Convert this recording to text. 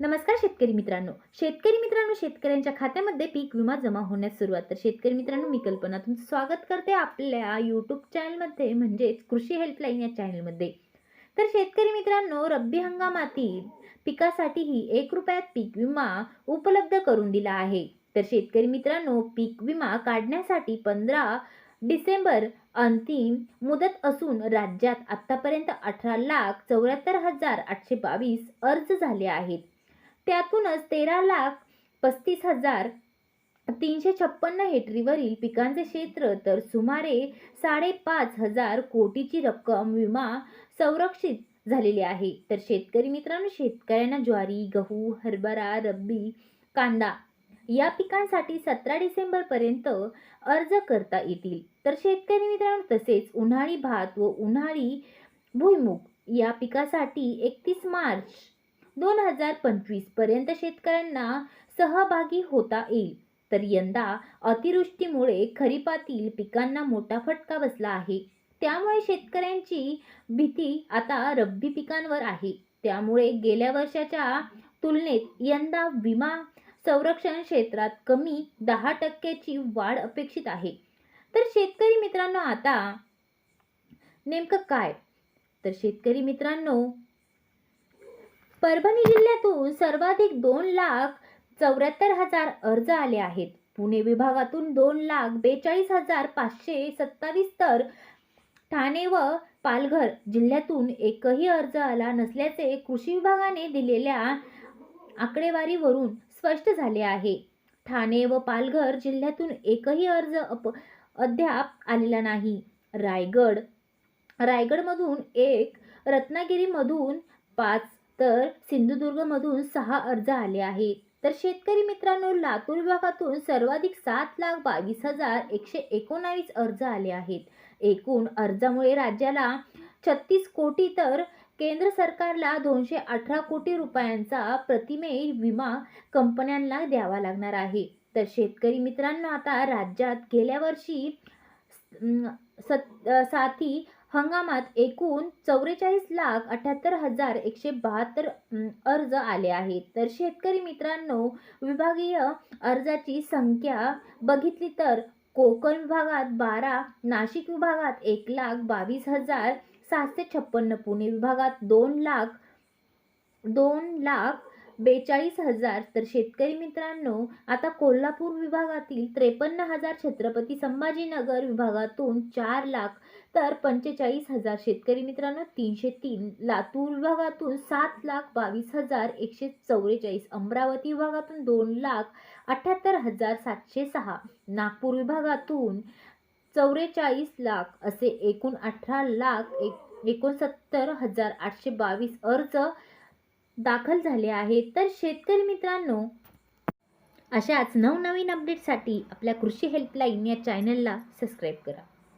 नमस्कार शेतकरी मित्रांनो. शेतकरी मित्रांनो शेतकऱ्यांच्या खात्यामध्ये पीक विमा जमा होण्यास सुरुवात. तर शेतकरी मित्रांनो मी कल्पना तुमचं स्वागत करते आपल्या यूट्यूब चॅनलमध्ये म्हणजेच कृषी हेल्पलाईन या चॅनलमध्ये तर शेतकरी मित्रांनो रब्बी हंगामातील पिकासाठीही एक रुपयात पीक विमा उपलब्ध करून दिला आहे. तर शेतकरी मित्रांनो पीक विमा काढण्यासाठी पंधरा डिसेंबर अंतिम मुदत असून राज्यात आत्तापर्यंत अठरा लाख चौऱ्याहत्तर हजार आठशे बावीस अर्ज झाले आहेत. त्यातूनच तेरा लाख पस्तीस हजार तीनशे छप्पन्न हेक्टरीवरील पिकांचे क्षेत्र तर सुमारे साडेपाच हजार कोटीची रक्कम विमा संरक्षित झालेली आहे. तर शेतकरी मित्रांनो शेतकऱ्यांना ज्वारी गहू हरभरा रब्बी कांदा या पिकांसाठी सतरा डिसेंबरपर्यंत अर्ज करता येतील. तर शेतकरी मित्रांनो तसेच उन्हाळी भात व उन्हाळी भुईमुग या पिकासाठी एकतीस मार्च दोन हजार पंचवीसपर्यंत शेतकऱ्यांना सहभागी होता येईल. तर यंदा अतिवृष्टीमुळे खरीपातील पिकांना मोठा फटका बसला आहे. त्यामुळे शेतकऱ्यांची भीती आता रब्बी पिकांवर आहे. त्यामुळे गेल्या वर्षाच्या तुलनेत यंदा विमा संरक्षण क्षेत्रात कमी दहा टक्क्याची वाढ अपेक्षित आहे. तर शेतकरी मित्रांनो आता नेमकं काय? तर शेतकरी मित्रांनो परभणी जिल्ह्यातून सर्वाधिक दोन लाख चौऱ्याहत्तर हजार अर्ज आले आहेत. पुणे विभागातून दोन लाख बेचाळीस हजार पाचशे सत्तावीस तर ठाणे व पालघर जिल्ह्यातून एकही अर्ज आला नसल्याचे कृषी विभागाने दिलेल्या आकडेवारीवरून स्पष्ट झाले आहे. ठाणे व पालघर जिल्ह्यातून एकही अर्ज अप अद्याप आलेला नाही. रायगड रायगडमधून एक रत्नागिरीमधून पाच तर सिंधुदुर्गमधून सहा अर्ज आले आहेत. तर शेतकरी मित्रांनो लातूर विभागातून सर्वाधिक सात लाख बावीस हजार एकशे एकोणावीस अर्ज आले आहेत. एकूण अर्जामुळे राज्याला छत्तीस कोटी तर केंद्र सरकारला दोनशे अठरा कोटी रुपयांचा प्रतिमे विमा कंपन्यांना द्यावा लागणार आहे. तर शेतकरी मित्रांनो आता राज्यात गेल्या वर्षी सत साथी हंगामात एकूण चौवेचाळीस लाख अठ्याहत्तर हजार एकशे बहात्तर अर्ज आले आहेत. तर शेतकरी मित्रांनो विभागीय अर्जाची संख्या बघितली तर कोकण विभागात बारा नाशिक विभागात एक लाख बावीस हजार सातशे छप्पन्न पुणे विभागात दोन लाख दोन लाख बेचाळीस हजार. तर शेतकरी मित्रांनो आता कोल्हापूर विभागातील त्रेपन्न हजार छत्रपती संभाजीनगर विभागातून चार लाख तर पंचेचाळीस हजार शेतकरी मित्रांनो तीनशे तीन. लातूर विभागातून सात लाख बावीस हजार एकशे चौवेचाळीस. अमरावती विभागातून दोन लाख अठ्याहत्तर हजार सातशे सहा. नागपूर विभागातून चौवेचाळीस लाख असे एकूण अठरा लाख एक एकोणसत्तर हजार आठशे बावीस अर्ज दाखल झाले आहेत. तर शेतकरी मित्रांनो अशाच नवनवीन अपडेटसाठी आपल्या कृषी हेल्पलाईन या चॅनलला सबस्क्राईब करा.